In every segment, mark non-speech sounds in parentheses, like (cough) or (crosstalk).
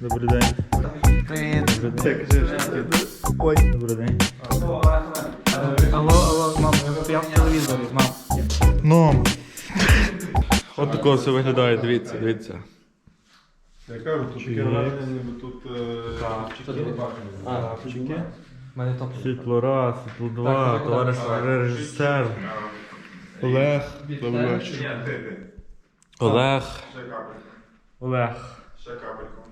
Добрий день. Привіт. День. Ой. Добрий день. Алло, алло, мам, я в телевізорі, мам. Ну. От такого все виглядає, дивіться, дивіться. Я кажу, тут таке враження, ніби тут е, У мене топ. Світло раз, світло два, товариш режисер. Олег. добрий вечір. Олег. Ще капельку. Олег. Ще капельку.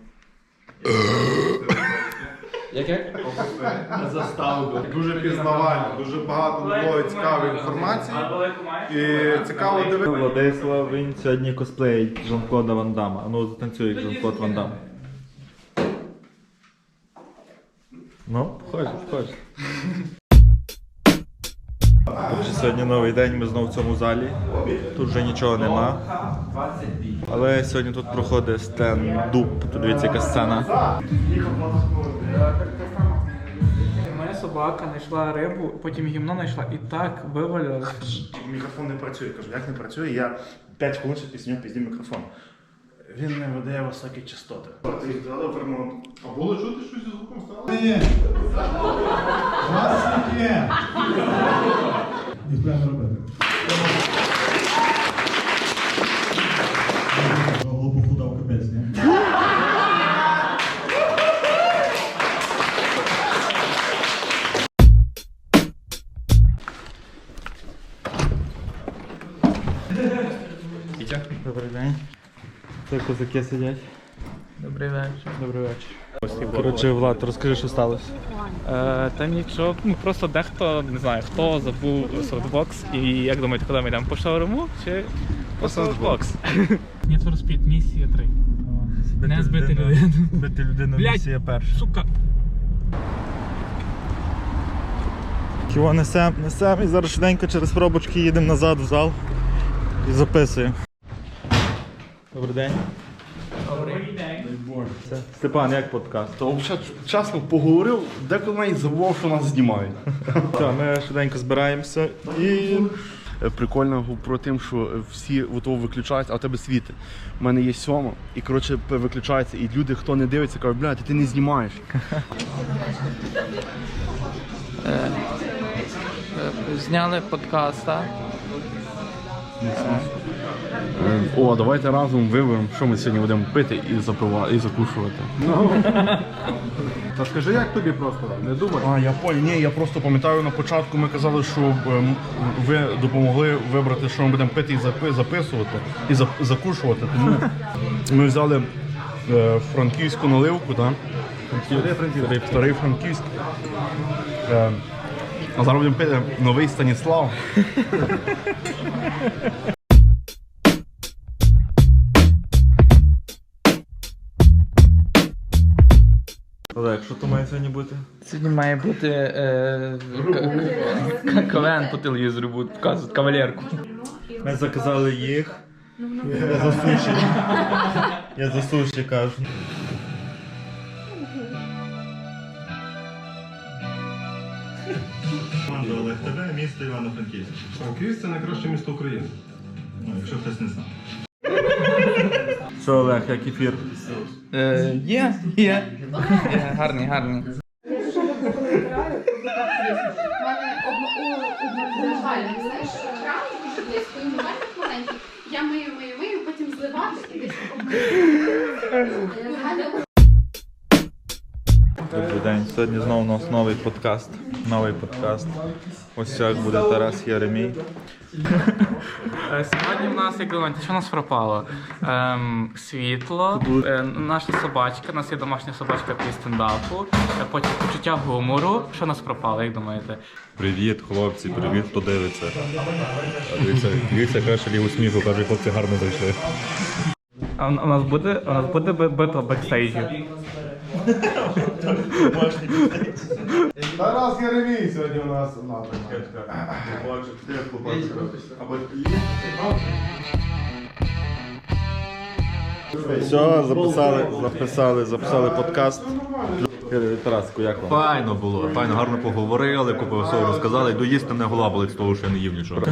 Як як? Дуже пізнавально, дуже багато нової цікавої інформації. І цікаво дивитися. Владислав, він сьогодні косплеїть Жан-Клода Ван Дамма. А ну затанцюй як Жан-Клод Ван Дам. Ну, похоже, похоже. Сьогодні новий день, ми знову в цьому залі. Тут вже нічого нема. Але сьогодні тут проходить стендуп. Тут дивіться, яка сцена. Моя собака знайшла рибу, потім гімно знайшла і так вивалилася. Мікрофон не працює. Кажу, як не працює, я 5 хвилин після нього піздів мікрофон. Він не видає високі частоти. А було чути щось зі звуком стало? Глупо худав капець, ні? Добрий день. Це козаки сидять. Добрий вечір. Добрий вечір. Коротше, Влад, розкажи, що сталося. Е, та нічого, ну просто дехто не знаю, хто забув софтбокс і як думаєте, куди ми йдемо? По шаурму чи по софтбокс? (laughs) Need for Speed, місія 3. Не збити людину. Збити людину Блядь. місія перша. Сука. Його несем, несем і зараз швиденько через пробочки їдемо назад в зал і записуємо. Добрий день. Це Степан, як подкаст? Та взагалі чесно поговорив, деколи навіть забував, що нас знімають. (laughs) Все, ми швиденько збираємося і. Е, Прикольно про тим, що всі того виключаються, а у тебе світи. У мене є сьома, і коротше виключається, і люди, хто не дивиться, кажуть, блядь, ти не знімаєш. (laughs) Зняли подкаст, так? Е, О, давайте разом виберемо, що ми сьогодні будемо пити і запивати, і закушувати. Та скажи, як тобі просто, не думай. А, я понял. Ні, я просто пам'ятаю на початку ми казали, що ем, ви допомогли вибрати, що ми будемо пити і запи- записувати, і за- закушувати. Тому ми взяли е, франківську наливку, так? Старий, старий франківськ. Е, а зараз будемо пити новий Станіслав. (laughs) що то має сьогодні бути? Сьогодні має бути е, к- к- КВН по телевізору, будуть показувати кавалерку. Ми заказали їх. Я за суші. Я за суші кажу. Команда Олег ТВ, місто Івано-Франківськ. Франківськ це найкраще місто України. Ну, якщо хтось не знав. Що, Олег, як ефір? Е, є, є. Е, Гарний, гарний. Я мию, мию, мию, потім зливати і десь. Добрий день. Сьогодні знову у нас новий подкаст. Новий подкаст. Ось як буде Тарас Єремій. Е, Сьогодні в нас, як думаєте, що нас пропало? Ем, світло, е, наша собачка, у нас є домашня собачка під стендапу, е, потім почуття гумору. Що нас пропало, як думаєте? Привіт, хлопці, привіт, хто дивиться. Дивіться, дивіться краще ліву сміху, каже, хлопці гарно зайшли. А у у нас буде, у нас буде би- битва бекстейджу. Тарас Єремій сьогодні у нас на Все, записали, записали, записали подкаст. Ну, Тарасику, як вам? Файно було, файно, гарно поговорили, купу всього розказали. До їсти не гола болить з того, що я не їв нічого.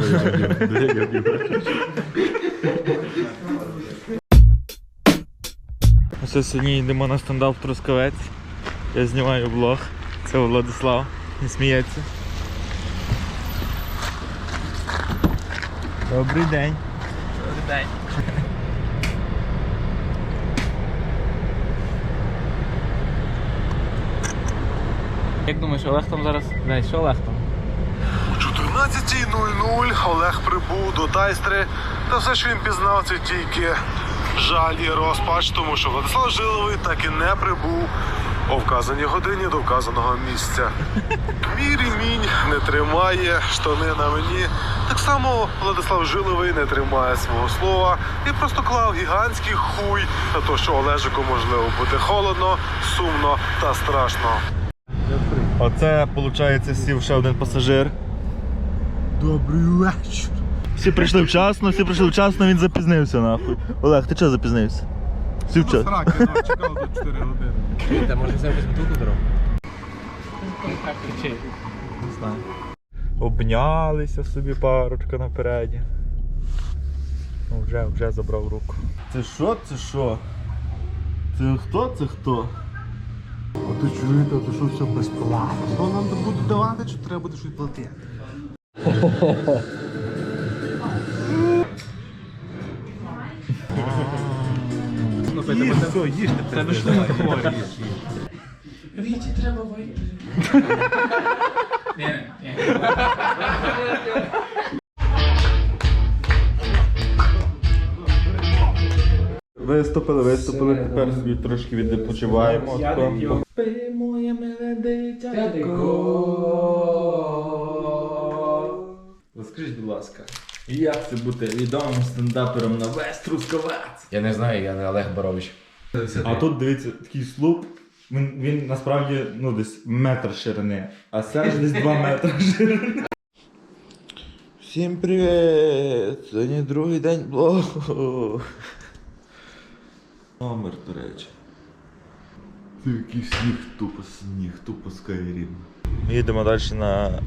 Ось (laughs) сьогодні йдемо на стендап Трускавець. Я знімаю влог. Це Владислав. Не сміється. Добрий день. Добрий день. (laughs) Як думаєш, Олег там зараз. Дай, що Олег там? 14.00 Олег прибув до Тайстри, та все, що він пізнав, це тільки жаль і розпач, тому що Владислав Жиловий так і не прибув о вказаній годині до вказаного місця. Мій ремінь не тримає штани на мені. Так само Владислав Жиловий не тримає свого слова і просто клав гігантський хуй на те, що Олежику можливо бути холодно, сумно та страшно. Оце, виходить, сів ще один пасажир. Добрий вечір. Всі прийшли вчасно, всі прийшли вчасно, він запізнився нахуй. Олег, ти чого запізнився? Всі вчасно. чекав до 4 години. Та може взяти бутилку дорогу? Не знаю. Обнялися собі парочка напереді. Ну, вже, вже забрав руку. Це що? Це що? Це хто? Це хто? А ти чуєте, а ти що все безплатно? Що нам будуть давати, чи треба буде щось платити? (laughs) (laughs) Їж, все, їжте. Тебе шлунок хворий. Віті треба вийти. Ні, ні. Виступили, виступили, тепер собі трошки відпочиваємо. Тако. Розкажіть, будь ласка, як це бути відомим стендапером на весь Трускавець? Я не знаю, я не Олег Борович. А тут дивіться, такий слуп. Він, він насправді ну, десь метр ширини, а Серж десь 2 метри ширини. Всім привіт! Сьогодні другий день блогу. Номер, до речі. Це який сніг, тупо сніг, тупо Skyrim. Їдемо далі на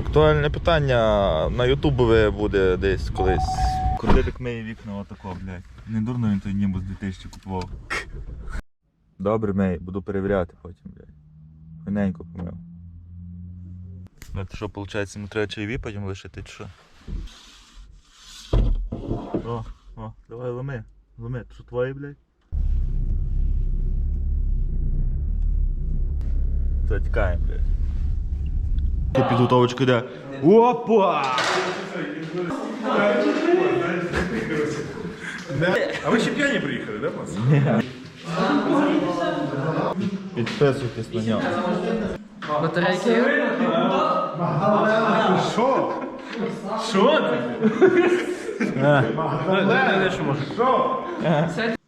актуальне питання. На ютубове буде десь колись. Курдитик миє вікна отако, блядь. Не дурно він той німбус 2000 купував. Добре, мей, буду перевіряти потім, блядь. Финенько помив. Ну, це що, виходить, йому треба чайові потім лишити, чи що? О, о, давай ломи, ломи, це що твої, блядь? Все, тікаємо, блядь. Тут підготовочка йде. Опа! А ви ще п'яні приїхали, да, пацан? Підписуйтесь на нього. Батарейки є? Що? Що ти?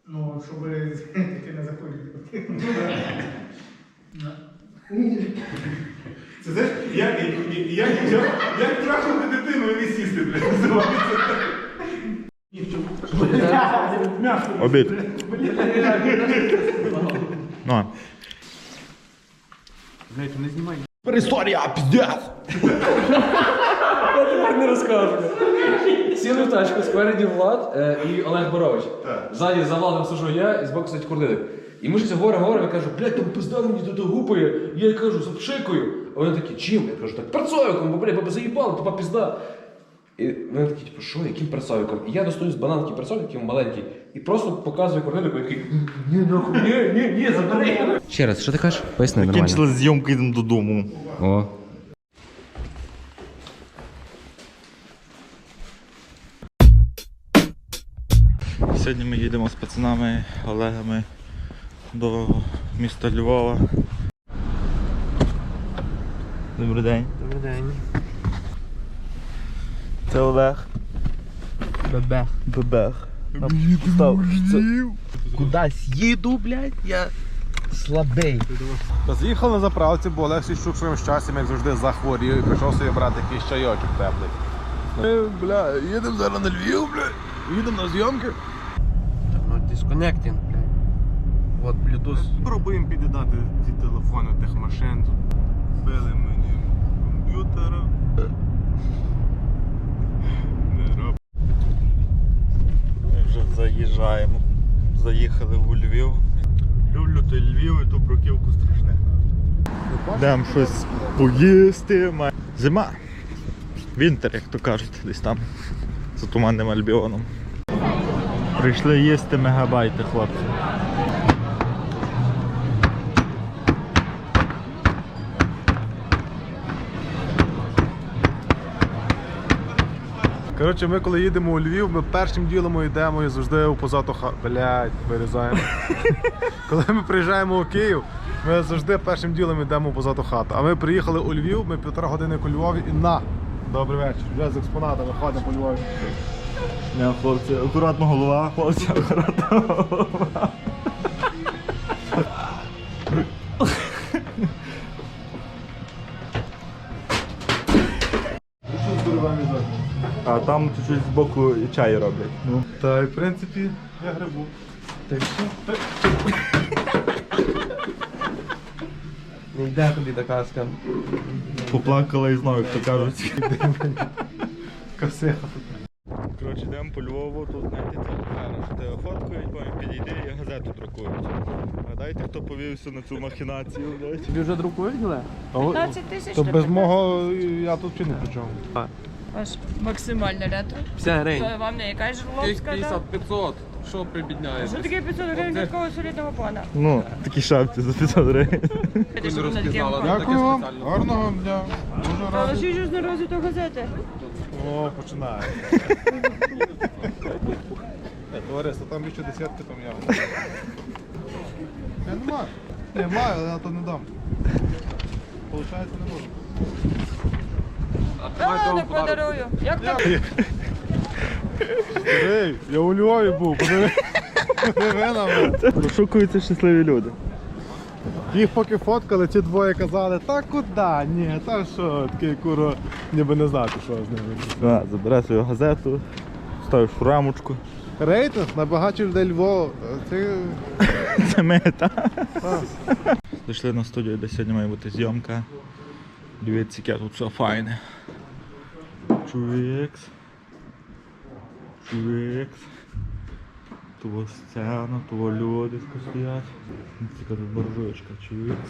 Ну, щоб ти не захворів. (laughs) Це знаєш, як, як, як, як, трахнути дитину і не сісти, блядь, називається. Обід. Ну. Не розкажу. Сіли в тачку, спереді Влад е, і Олег Борович. Ззаді за Владом сижу я і збоку сидить Курдилик. І ми щось говоримо, говоримо, я кажу, блядь, там пизда мені тут гупає. Я їй кажу, запшикаю. А вони такі, чим? Я кажу, так перцовиком, бо блядь, баба заїбала, тупа пізда. І вони такі, типу, що, яким перцовиком? І я достаю з бананки перцовик, такий маленький, і просто показую Курдилику, який, ні, нахуй, ні, ні, ні, забери. Ще раз, що ти кажеш? Поясни Кінчили зйомку, йдемо додому. О. Сьогодні ми їдемо з пацанами Олегами до міста Львова. Добрий день. Добрий день. Це Олег. Бебе. Бебех. Став. Це- Кудись їду, блядь, я слабий. Та з'їхав на заправці, бо Олег Сіщук своїм щастям, як завжди, захворів і прийшов собі брати якийсь чайочок теплий. Ми, бля, їдемо зараз на Львів, бля, їдемо на зйомки. Дисконектинг, блядь. От Bluetooth. Пробуємо під'єднати ці телефони тих машин. Тут били мені комп'ютера. Не роб. Ми вже заїжджаємо. Заїхали у Львів. Люблю той Львів і ту бруківку страшне. Дам щось поїсти. Зима. Вінтер, як то кажуть, десь там. За туманним альбіоном. Прийшли їсти мегабайти, хлопці. Коротше, ми коли їдемо у Львів, ми першим ділом йдемо і завжди у позату ха. Блять, вирізаємо. (laughs) коли ми приїжджаємо у Київ, ми завжди першим ділом йдемо у позату хату. А ми приїхали у Львів, ми півтора години у Львові і на. Добрий вечір. Вже з експонатами ходимо по Львові. Не, хлопці, акуратно голова, хлопці, акуратно голова. Там чуть-чуть збоку і чай роблять. Ну. Та й в принципі, я грибу. Не йде тобі та казка. Поплакала і знову, як то кажуть. (laughs) Косиха. Коротше, йдемо по Львову, тут знаєте, це афера, що тебе фоткають, потім підійди і газету друкують. Гадайте, хто повівся на цю махінацію, блядь. Тобі вже друкують, Гле? 15 тисяч. То без мого я тут чи не при чому. Ваш максимальне ретро. 50 гривень. Вам не якась жерлобська, так? 500. Що прибідняєш? Що таке 500 гривень від такого солідного пана? Ну, такі шапці за 500 гривень. Дякую вам, гарного дня. Дуже Але радий. що ж на розі то газети? О, починає. Е, Товариство, там більше десятки, там я. Я не маю. Не маю, але я то не дам. Получається, не можу. А, не подарую. Як там? Ей, я у Львові був, подиви. Подиви на мене. Розшукуються щасливі люди. Їх поки фоткали, ці двоє казали, та куди? Ні, та що, такий куро, ніби не знати, що з ними. А, забирай свою газету, ставиш в рамочку. Рейтинг набагато людей Львова. Це Це ми, так? Зайшли на студію, де сьогодні має бути зйомка. Дивіться, яке тут все файне. Чувікс. Чувікс. Того сцена, того люди стоять. Така тут буржуєчка, чувікс.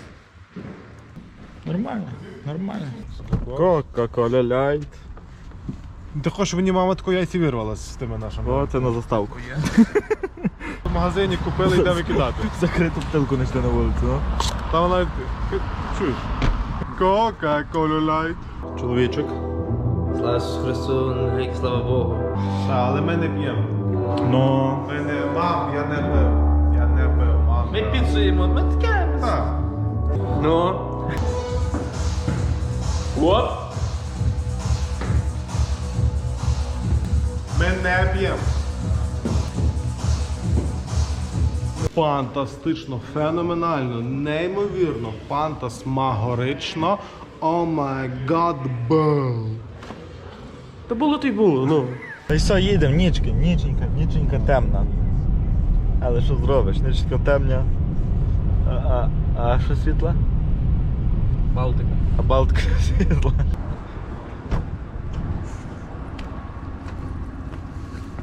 Нормально, нормально. Кока-кола лайт. Ти хочеш, мені мама тако яйці вирвалась з тими нашими. О, це на заставку. В магазині купили і де викидати. (laughs) Закриту бутилку знайшли на вулиці, ну. Там навіть. Чуєш? Кока-колу лайт. Чоловічок. Слава Христу, навіки слава Богу. Але ми не п'ємо. Ну. Ми не мам, я не пив. Я не пив, мам. Ми підсуємо, ми таке. Так. Ну. Оп. Ми не п'ємо. Фантастично, феноменально, неймовірно, фантасмагорично. О май гад бел. То було то й було, ну. Та й все, їдемо, нічки, ніченька, ніченька темна. Але що зробиш? Ніченька темня. А, а, а що світла? Балтика. А Балтика (laughs) світла.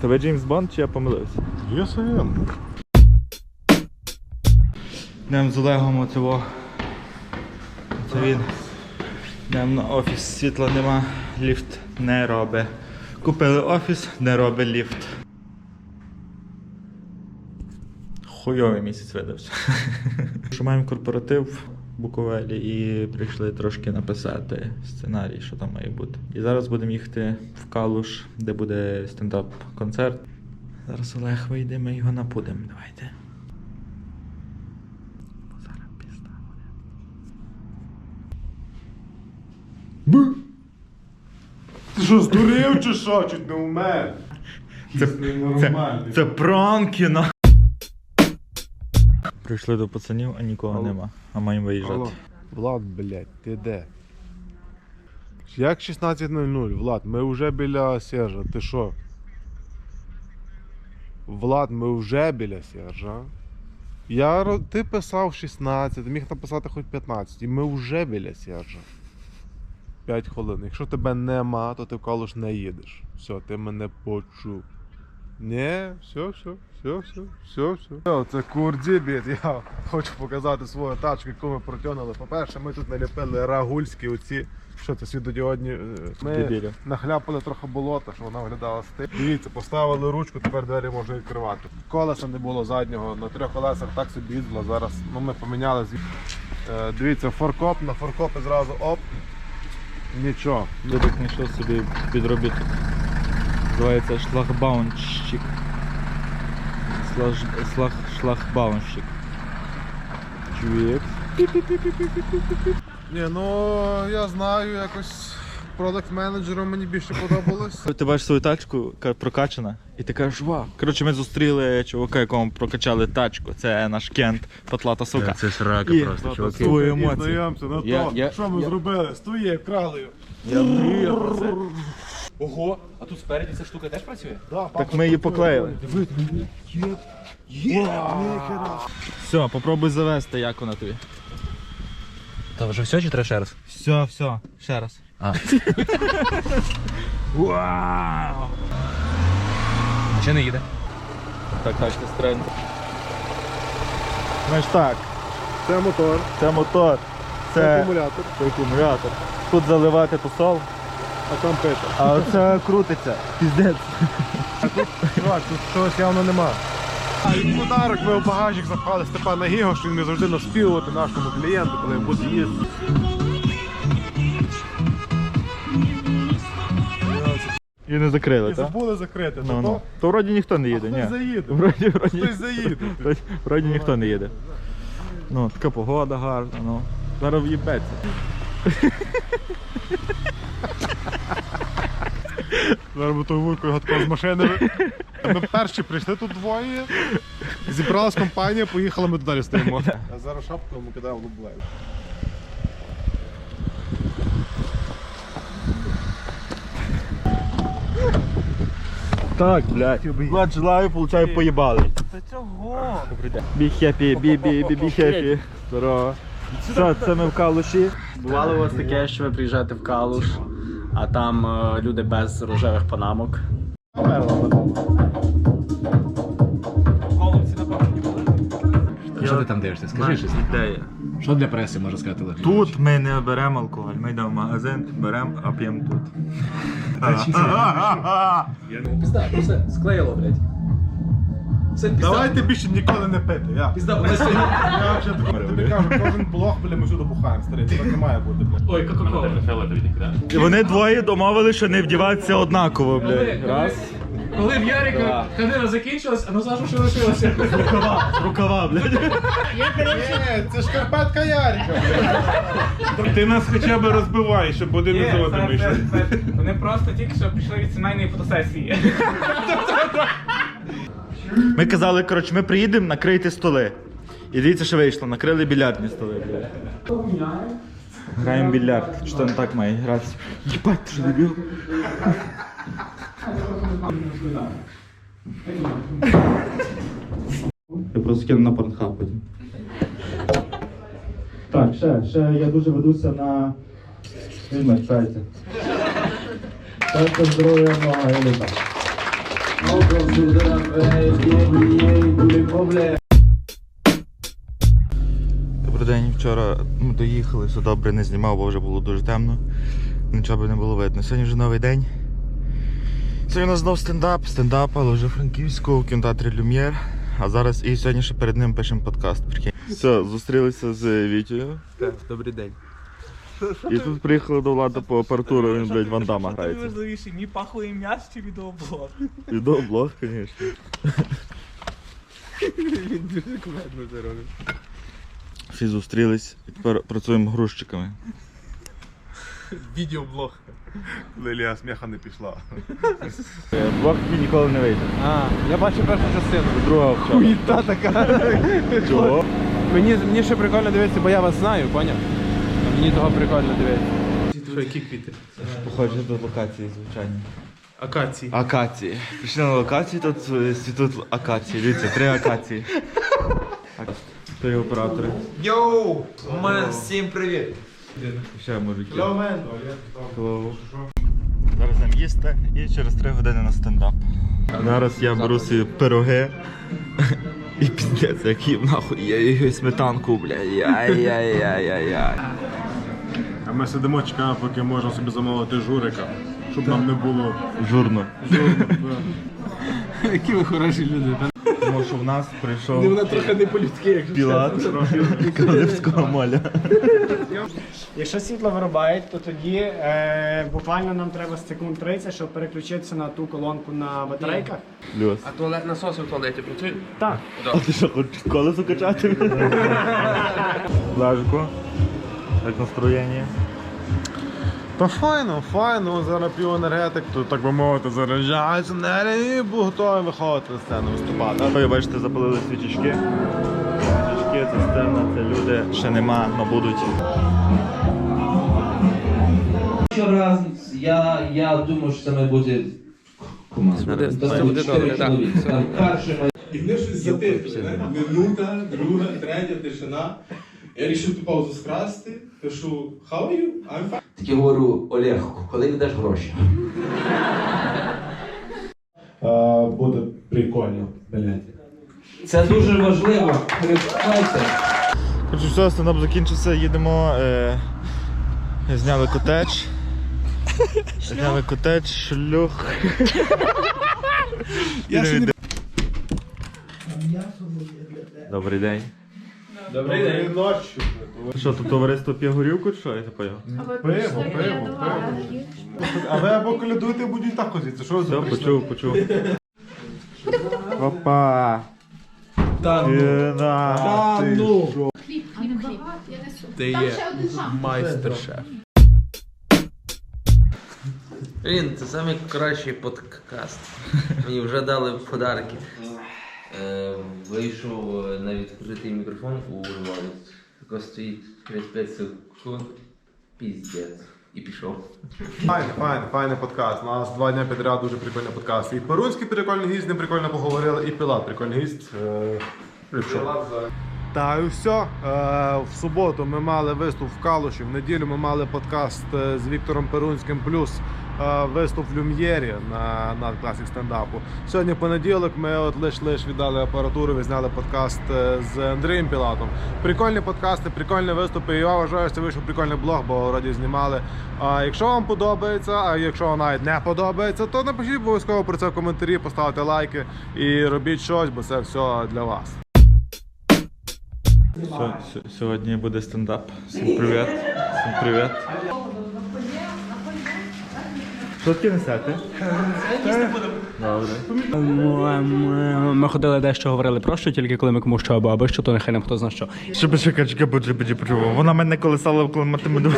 Тебе Джеймс Бонд чи я помилився? Є совєн. Йдемо з Олегом оцього. Це він. Йдемо на офіс, світла нема, ліфт не робить. Купили офіс, не робить ліфт. Хуйовий місяць видався. (laughs) Що маємо корпоратив в Буковелі і прийшли трошки написати сценарій, що там має бути. І зараз будемо їхати в Калуш, де буде стендап-концерт. Зараз Олег вийде, ми його напудимо. Давайте. Бо зараз пізда буде. Ти що, здурів чи що? Чуть не умер. Це, це, це пранкіно. Прийшли до пацанів, а нікого нема. А маємо виїжджати. Алло. Влад, блядь, ти де? Як 16.00, Влад, ми вже біля Сержа, ти що? Влад, ми вже біля Сержа. Я, ти писав 16, міг написати хоч 15, і ми вже біля Сержа. 5 хвилин. Якщо тебе нема, то ти в Калуш не їдеш. Все, ти мене почув. Ні, все, все, все, все, все, все. Це курдібіт. Я хочу показати свою тачку, яку ми протягнули. По-перше, ми тут наліпили рагульські оці. Що це світодіодні? е, Ми Дебілі. нахляпали трохи болота, щоб вона виглядала стиль. Дивіться, поставили ручку, тепер двері можна відкривати. Колеса не було заднього, на трьох колесах так собі їздило. Зараз ну, ми поміняли. Е, дивіться, форкоп, на форкопі зразу оп. Нічого. Дідок знайшов собі підробіток. Називається шлагбаунщик. Слаж... Слаг... Шлагбаунщик. Чуєк. Ні, ну я знаю, якось Продакт менеджером мені більше подобалось. Ти бачиш свою тачку прокачана, і ти кажеш, вау. Коротше, ми зустріли чувака, якому прокачали тачку. Це наш кент, патлата сука. Це срака І- просто, чуваки. Твої емоції. на Я- я- що ми я- зробили? Вкрали. Я мрію. Ого, а тут спереді ця штука теж працює? Так ми її поклеїли. Все, попробуй завести, як вона тобі. Та вже все чи треба ще раз? Все, все, ще раз. А. (laughs) Вау! Чи не їде? Так, так, це стрельно. Знаєш так, Це мотор, це мотор, це це, акумулятор, це акумулятор. Тут заливати посол, а там пише. а оце крутиться. Піздець. Чувак, тут чогось явно нема. А і подарок ми в багажник запхали Степана Гіго, що він не завжди наспівувати нашому клієнту, коли він буде їздити. І не закрили, І так? забули закрити. Ну, то ну. То вроді ніхто не їде, хтось ні. заїде. Вроді, вроді, Хтось заїде. вроді, вроді ніхто не їде. Ну, така погода гарна, ну. Зараз в'їбеться. Зараз ми той вуйкою гадко з машини. Ми перші прийшли тут двоє. Зібралась компанія, поїхали, ми далі стоїмо. (laughs) А зараз шапку ми кидаємо в лублею. Так, блядь. Влад желаю, получаю поїбали. Та цього. Бі бі бі бі хеппі. Здорово. Що, це ми в калуші? Бувало у вас таке, що ви приїжджаєте в Калуш, а там е, люди без рожевих панамок. Що ти там дивишся? Скажи щось. Ідея. Що для преси можна сказати? Легко? Тут ми не беремо алкоголь, ми йдемо в магазин, беремо, а п'ємо тут. Пізда, ну все, склеїло, блядь. Все, пізда. Давайте більше ніколи не пити. Я, Пізда, у нас сьогодні... я вже тобі- кажу, кожен блог, бля, ми сюди бухаємо, старий. Це так не має бути, бля. Ой, кока-кола. Вони двоє домовили, що не вдіватися однаково, блядь. Раз. Коли в Ярика ходила закінчилась, а ну Саша що лишилося? Рукава, рукава, блядь. Ні, це шкарпетка Ярика. Ти нас хоча б розбивай, щоб один Ні, із одним це- йшли. це- це- Вони просто тільки що пішли від сімейної фотосесії. Ми казали, коротше, ми приїдемо накрити столи. І дивіться, що вийшло, накрили більярдні столи, блядь. Граємо більярд. Що не так має гратися? Єбать, ти що дебіл? Я просто кину на порнхаб потім. Так, ще, ще я дуже ведуся на фільми, читайте. Щастя, здоров'я, нога і літа. Добрий день. Вчора ми доїхали, все добре не знімав, бо вже було дуже темно. Нічого би не було видно. Сьогодні вже новий день. Сьогодні у нас знов стендап, стендап, але вже франківську в кінотеатрі Люм'єр. А зараз і сьогодні ще перед ним пишемо подкаст. прикинь. Все, зустрілися з Вітєю. Так, добрий день. І тут приїхали до влада по апаратуру, він, блядь, вандама грається. Важливіше, мені пахує м'яс чи відеоблог? Відеоблог, звісно. Він дуже кумедно це робить. Всі зустрілись і тепер працюємо грузчиками. Відеоблог. Лілія сміха не пішла. Блог тобі ніколи не вийде. А, я бачу першу частину. Друга (laughs) вчора. Хуїта така. Чого? Мені, мені ще прикольно дивитися, бо я вас знаю, поняв? А мені того прикольно дивитися. Що, які квіти? Похоже до локації, звичайно. Акації. Акації. Прийшли на локацію, тут е, акації. Дивіться, три акації. Є оператори. Йоу! У мене всім привіт! Ще мужики. Hello. Зараз нам їсти і через три години на стендап. Зараз я беру собі пироги. І піздець, як їм нахуй, я їх сметанку, бля, яй-яй-яй-яй-яй. А ми сидимо, чекаємо, поки можна собі замовити журика, щоб нам не було Журно. (laughs) Які ви хороші люди. Тому що в нас прийшов Вона трохи не по-людськи, якщо пілат (laughs) Калипського моля. Якщо світло вирубають, то тоді е, буквально нам треба секунд 30, щоб переключитися на ту колонку на батарейках. Плюс. А туалет насоси в туалеті працюють? Так. А ти що, хочеш колесо качати? (laughs) Лажко. Як настроєння? Та файно, файно, зараз пів енергетик, то так би мовити, заряджається і був готовий виходити на сцену виступати. Ви бачите, запалили свічечки. Свічечки, це сцена, це люди. Ще нема, але будуть. Щораз я, я думаю, що це має бути команда. Це буде добре, так. чоловіки. Перший І вони щось затихли. Минута, друга, третя, тишина. Я вирішив ту паузу скрасти, пишу How are you? I'm fine. Таки говорю, Олег, коли віддаш гроші? (laughs) Буде прикольно, блядь. Це дуже важливо. Привчайте. Коротше, все, стендап закінчився, їдемо. Е, зняли котедж. Зняли котедж, шлюх. Я ще не- Добрий день. Добрий день. ночі. Що, тут товариство п'є горілку, чи що я топаю? Пиво, пиво, пиво. А ви або колядуєте, або так ходити. Що Все, за почув, почув. Опа! Та ну. Кіна, Та ти ну. що? Хліб, хліб, хліб. Ти Там є ще один майстер-шеф. Він, це найкращий подкаст. Мені вже дали подарки. Е, вийшов е, на відкритий мікрофон у Львові. Тако стоїть 35 секунд. Піздець. І пішов. Файний, файний, файний подкаст. У нас два дні підряд дуже прикольний подкаст. І Перунський прикольний гість, не прикольно поговорили, і Пілат прикольний гість. Е, Ліпшо. Та і все. Е, в суботу ми мали виступ в Калуші, в неділю ми мали подкаст з Віктором Перунським плюс виступ в Люм'єрі на, на класі стендапу. Сьогодні понеділок ми от лиш лиш віддали апаратуру, ви зняли подкаст е, з Андрієм Пілатом. Прикольні подкасти, прикольні виступи. Я вважаю, що це вийшов прикольний блог, бо вроді знімали. А якщо вам подобається, а якщо вам навіть не подобається, то напишіть обов'язково про це в коментарі, поставте лайки і робіть щось, бо це все для вас. Сьо- сьо- Сьогодні буде стендап. Всім привіт. Всім привіт. Таке несете? Добре. Ми ходили дещо говорили про що, тільки коли ми комусь що або аби що, то нехай нам хто зна що. Чекай, чекай, почекай, почекай, почекай. Вона мене колесала, коли математику.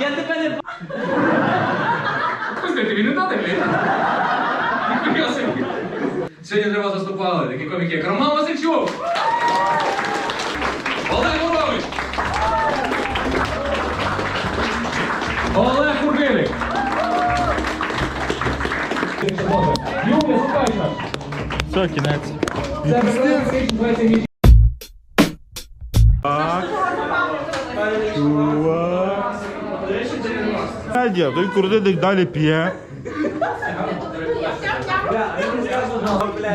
Я тебе не Слухайте, він не дати, Сьогодні для вас заступали такі коміки, як Роман Васильчук, Олег Горович, Олег Юлія Сукайша. Все, кінець. Це Березовський, Так. Чувак. Надя, той курдидик далі п'є.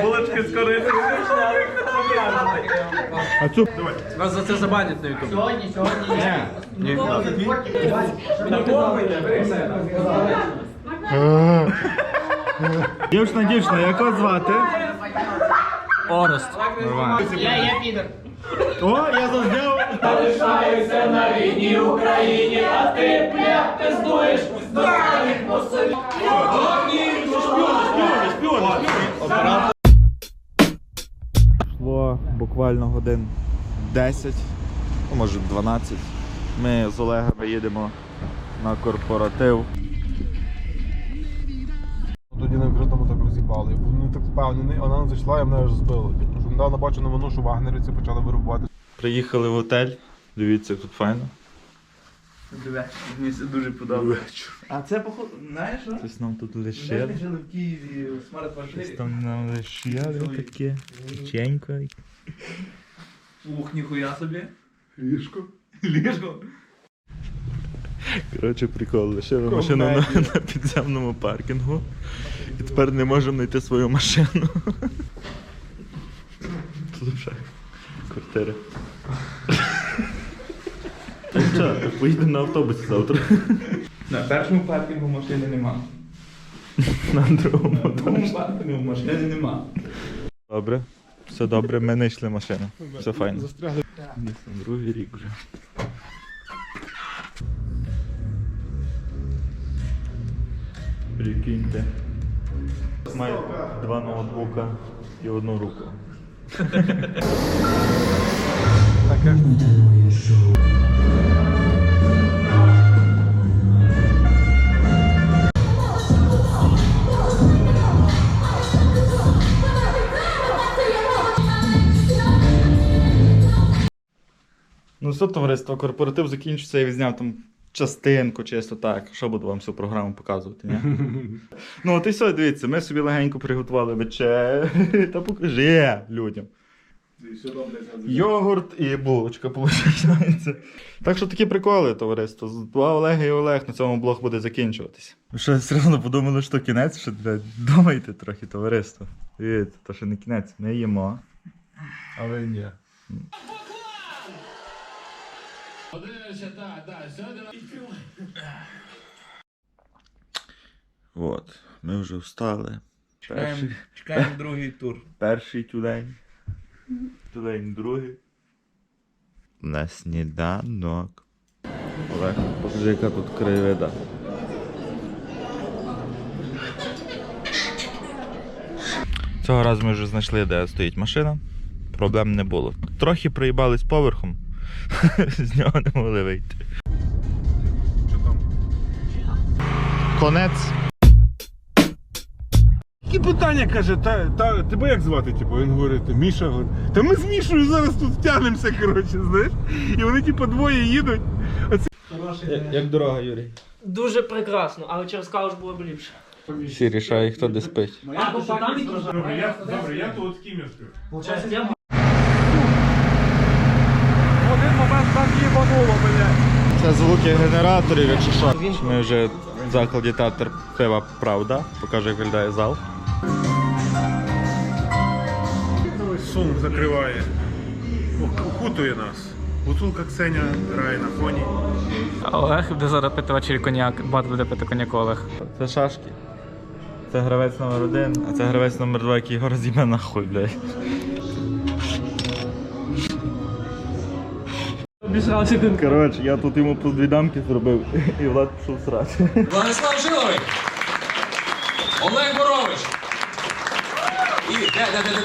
Булочки з кориси. А цю Вас за це забанять на ютубі. Сьогодні, сьогодні. Ні. Ні. Ні. Ні. Дівчина, дівчина, як вас звати? Орест. Я, я підер. О, я зазняв. Залишаюся на рідній Україні, а ти бля, пиздуєш до своїх мусорів. Йшло буквально годин 10, ну може 12. Ми з Олегом їдемо на корпоратив. Впевнений, вона не зайшла і мене аж збило. Тому що недавно бачу новину, що вагнерівці почали вирубувати. Приїхали в готель. Дивіться, як тут файно. Мені це дуже подобається. А це походу, знаєш що? Щось нам тут Ми жили в Києві у Щось смарт-квартирі. там нам лишили таке. Печенько. Ух, ніхуя собі. Ліжко. Ліжко. Коротше, прикол, лишили машину на, на підземному паркінгу. І тепер не можемо знайти свою машину. Тут вже квартира. Так поїдемо на автобусі завтра. На першому паркінгу машини нема. На другому. На другому паркінгу машини нема. Добре, все добре, ми знайшли машину. Все файно. На другий рік вже. Прикиньте. Має два ноутбука і одну руку. Ну все, товариство, корпоратив закінчиться, я відзняв там частинку, чисто так. Що буду вам всю програму показувати, ні? (laughs) ну от і все, дивіться, ми собі легенько приготували вечер. (laughs) Та покажи людям. Йогурт і булочка, виходить. Так що такі приколи, товариство. Два Олега і Олег на цьому блог буде закінчуватися. Ви що, серйозно подумали, що кінець? Що, блядь, думайте трохи, товариство. Дивіться, то ще не кінець. Ми їмо. Але ні. От, ми вже встали. Чекаємо, Перший- чекаємо другий тур. Перший тюлень. Тюлень другий. На сніданок. Олег, покажи, яка тут краєвида. Цього разу ми вже знайшли, де стоїть машина. Проблем не було. Трохи проїбались поверхом. (laughs) З нього не могли вийти. Конець. Які питання каже, та, та тебе як звати? Типу, він говорить, Міша говорить, та ми з Мішою зараз тут втягнемося, коротше, знаєш? І вони типу двоє їдуть. Оце... Як дорога, Юрій? Дуже прекрасно, але через калуш було б ліпше. Всі рішають, хто де спить. А, то там Добре, я, добре, я тут ким сплю. Получається, я Один момент там блядь. Це звуки генераторів, якщо що. Ми вже в закладі театр пива Правда. Покажу, як виглядає зал. Сум закриває. Ок- Окутує нас. Гуцулка Ксеня грає на фоні. Олег буде зараз пити ввечері коньяк, багато буде пити коньяк Олег. Це шашки. Це гравець номер один, а це гравець номер два, який його розійме нахуй, блядь. Обісрався. Коротше, я тут йому по дві дамки зробив, і Влад пішов срати. Владислав Жиловий. Олег Борович. І де, де, де, де.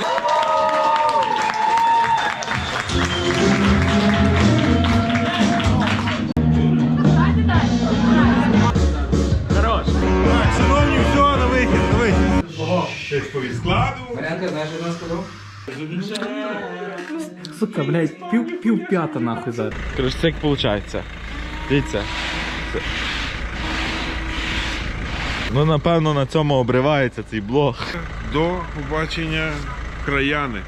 Шановні, все, на вихід, на вихід. Ого, щось по складу. Марянка, знаєш, що я сказав? Сука, блядь, пів, пів п'ята нахуй зараз. Короче, це як виходить. Дивіться. Ну, напевно, на цьому обривається цей блог. До побачення краяни.